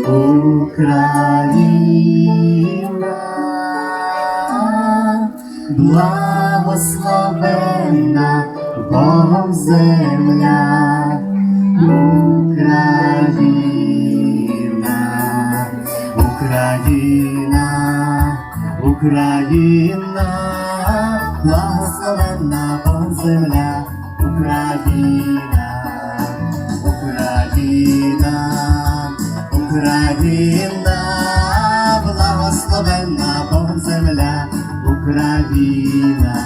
Україна, благословенна Богом земля, Україна, Україна, Україна, благословенна Богом земля, Україна, Україна, благословенна Богом земля, Україна,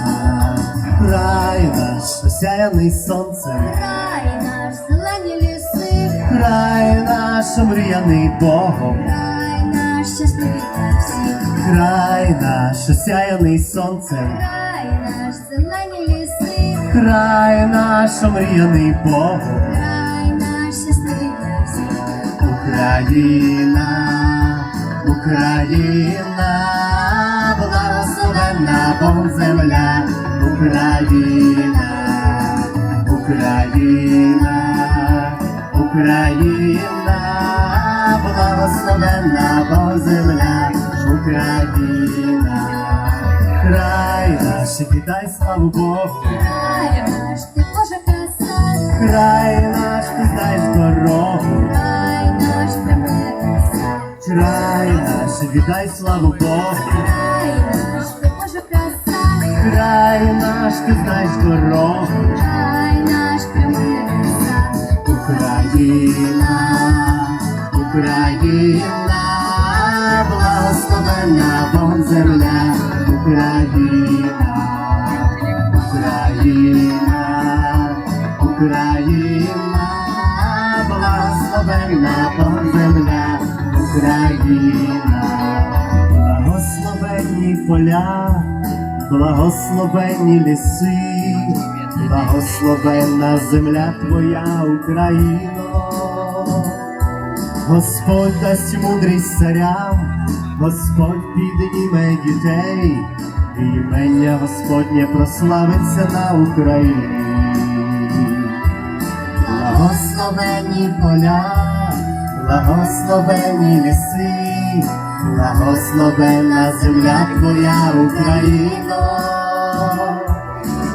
край наш осяяний сонцем, Край наш зелені ліси, край наш омріяний Богом, край наш щасливий для всіх, край наш осяяний сонцем, край наш зелені ліси, край наш омріяний Богом, Україна, Україна, благословенна Богом земля, Україна, Україна, Україна, благословенна Богом земля, Україна, край наш, кидай славу Богу, край наш, ти Божа краса, край наш, ти знаєш дорогу. Край наш, віддай славу Богу, край наш, ти Божа краса, край наш, ти знаєш дорогу, край наш прямує Україна, Україна, благословенна Богом земля, Україна, Україна, Україна, благословенна Богом земля, Україна, благословенні поля, благословенні ліси, благословенна земля Твоя, Україно. Господь дасть мудрість царям, Господь підніме дітей, і імення Господнє прославиться на Україні. Благословенні поля, благословенні ліси, благословенна земля Твоя, Україно.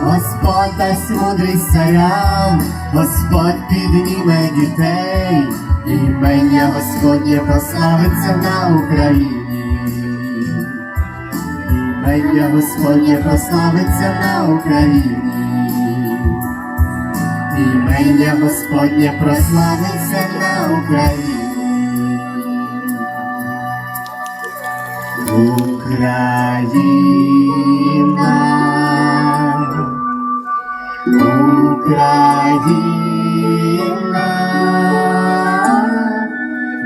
Господь дасть мудрість царям, Господь підніме дітей, імення Господнє прославиться на Україні. Імення Господнє прославиться на Україні. Імення Господнє прославиться на Україні. Україна, Україна,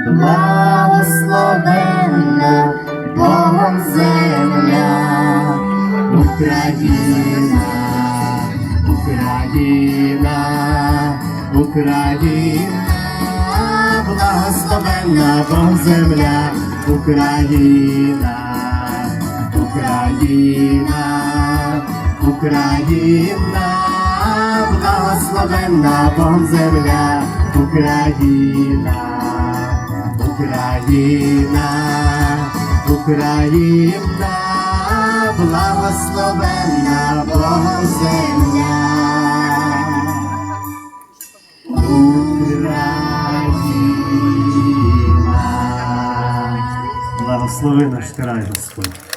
благословенна Богом земля, Україна, Україна, Україна, благословенна Богом земля, Україна, Україна, Україна, благословенна Богом земля, Україна, Україна, Україна, благословенна Богом земля. Україна. Благослови наш край, Господь.